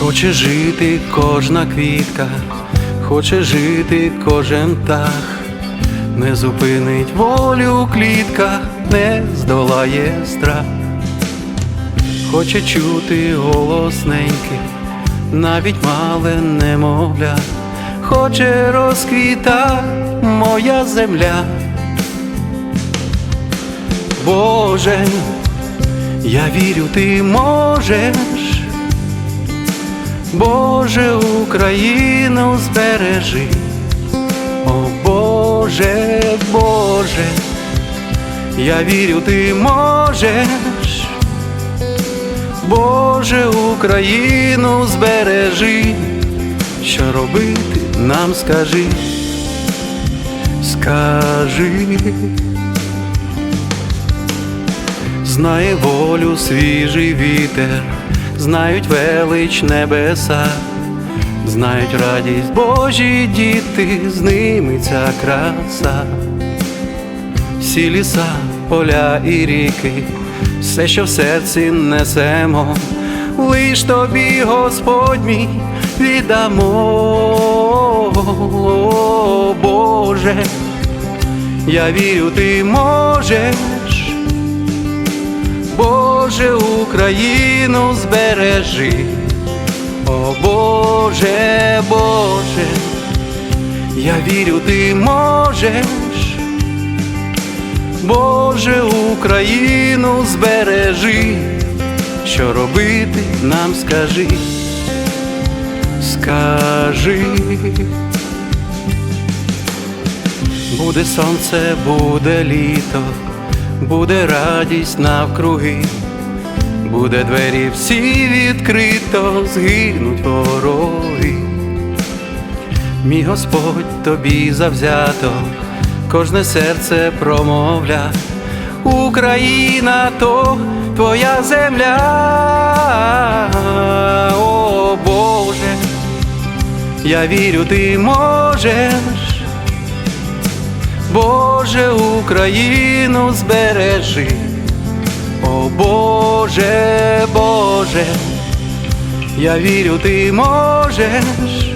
Хоче жити кожна квітка, хоче жити кожен птах, не зупинить волю клітка, не здолає страх. Хоче чути голос неньки, навіть мале немовля, хоче розквіта моя земля. Боже, я вірю, ти можеш, Боже, Україну збережи, о Боже, Боже, я вірю, ти можеш, Боже, Україну збережи, що робити нам скажи, скажи. Знає волю свіжий вітер, знають велич небеса, знають радість Божі діти, з ними ця краса, всі ліса, поля і ріки, все, що в серці несемо, лиш тобі, Господь мій, віддамо, Боже, я вірю, ти можеш. Боже, Україну збережи, о Боже, Боже, я вірю, ти можеш, Боже, Україну збережи, що робити нам скажи, скажи. Буде сонце, буде літо, буде радість навкруги, буде двері всі відкрито, згинуть вороги. Мій Господь тобі завзято, кожне серце промовля, Україна то твоя земля, о Боже, я вірю, ти можеш. Боже, Україну збережи, Боже, Боже, я вірю, ти можеш,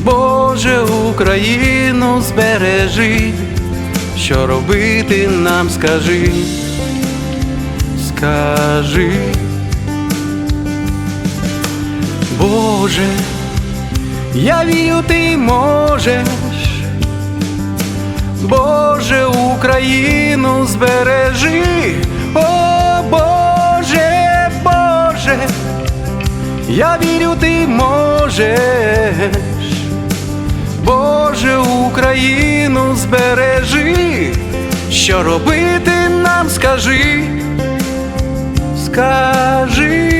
Боже, Україну збережи, що робити нам скажи, скажи, Боже, я вірю, ти можеш. Боже, Україну збережи, о Боже, Боже, я вірю, ти можеш, Боже, Україну збережи, що робити нам скажи, скажи.